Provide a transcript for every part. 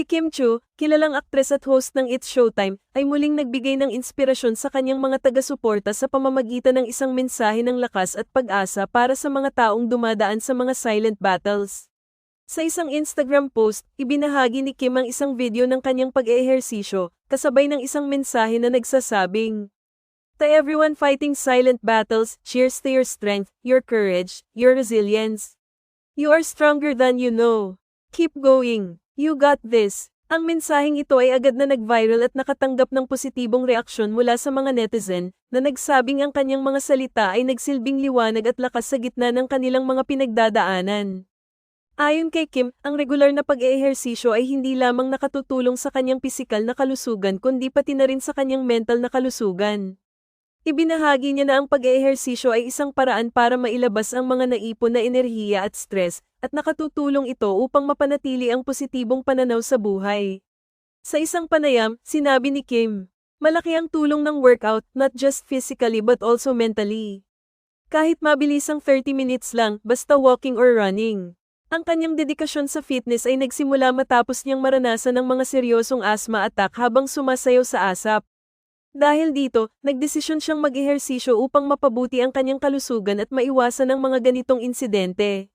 Kim Chu, kilalang aktres at host ng It's Showtime, ay muling nagbigay ng inspirasyon sa kanyang mga taga-suporta sa pamamagitan ng isang mensahe ng lakas at pag-asa para sa mga taong dumadaan sa mga silent battles. Sa isang Instagram post, ibinahagi ni Kim ang isang video ng kanyang pag-eehersisyo, kasabay ng isang mensahe na nagsasabing, To everyone fighting silent battles, cheers to your strength, your courage, your resilience. You are stronger than you know. Keep going. You got this. Ang mensaheng ito ay agad na nag-viral at nakatanggap ng positibong reaksyon mula sa mga netizen, na nagsabing ang kanyang mga salita ay nagsilbing liwanag at lakas sa gitna ng kanilang mga pinagdadaanan. Ayon kay Kim, ang regular na pag-eehersisyo ay hindi lamang nakatutulong sa kanyang pisikal na kalusugan kundi pati na rin sa kanyang mental na kalusugan. Ibinahagi niya na ang pag-eehersisyo ay isang paraan para mailabas ang mga naipon na enerhiya at stress, at nakatutulong ito upang mapanatili ang positibong pananaw sa buhay. Sa isang panayam, sinabi ni Kim, malaki ang tulong ng workout not just physically but also mentally. Kahit mabilis ang 30 minutes lang, basta walking or running. Ang kanyang dedikasyon sa fitness ay nagsimula matapos niyang maranasan ng mga seryosong asthma attack habang sumasayaw sa asap. Dahil dito, nagdesisyon siyang mag-ehersisyo upang mapabuti ang kanyang kalusugan at maiwasan ang mga ganitong insidente.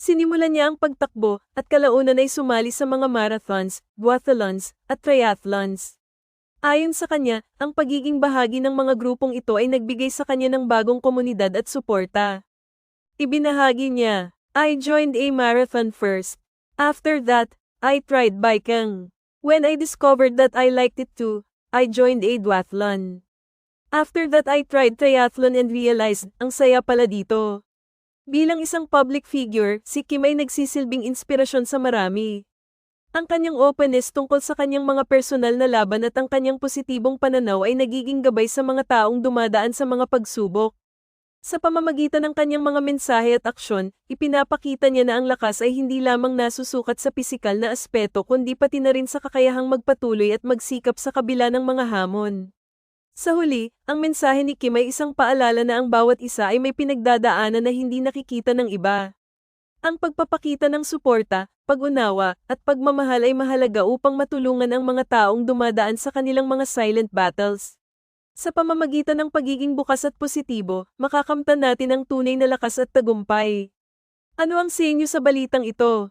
Sinimulan niya ang pagtakbo at kalaunan ay sumali sa mga marathons, duathlons, at triathlons. Ayon sa kanya, ang pagiging bahagi ng mga grupong ito ay nagbigay sa kanya ng bagong komunidad at suporta. Ibinahagi niya, I joined a marathon first. After that, I tried biking. When I discovered that I liked it too, I joined a duathlon. After that I tried triathlon and realized, ang saya pala dito. Bilang isang public figure, si Kim ay nagsisilbing inspirasyon sa marami. Ang kanyang openness tungkol sa kanyang mga personal na laban at ang kanyang positibong pananaw ay nagiging gabay sa mga taong dumadaan sa mga pagsubok. Sa pamamagitan ng kanyang mga mensahe at aksyon, ipinapakita niya na ang lakas ay hindi lamang nasusukat sa pisikal na aspeto kundi pati na rin sa kakayahang magpatuloy at magsikap sa kabila ng mga hamon. Sa huli, ang mensahe ni Kim ay isang paalala na ang bawat isa ay may pinagdadaanan na hindi nakikita ng iba. Ang pagpapakita ng suporta, pag-unawa, at pagmamahal ay mahalaga upang matulungan ang mga taong dumadaan sa kanilang mga silent battles. Sa pamamagitan ng pagiging bukas at positibo, makakamtan natin ang tunay na lakas at tagumpay. Ano ang sa inyo sa balitang ito?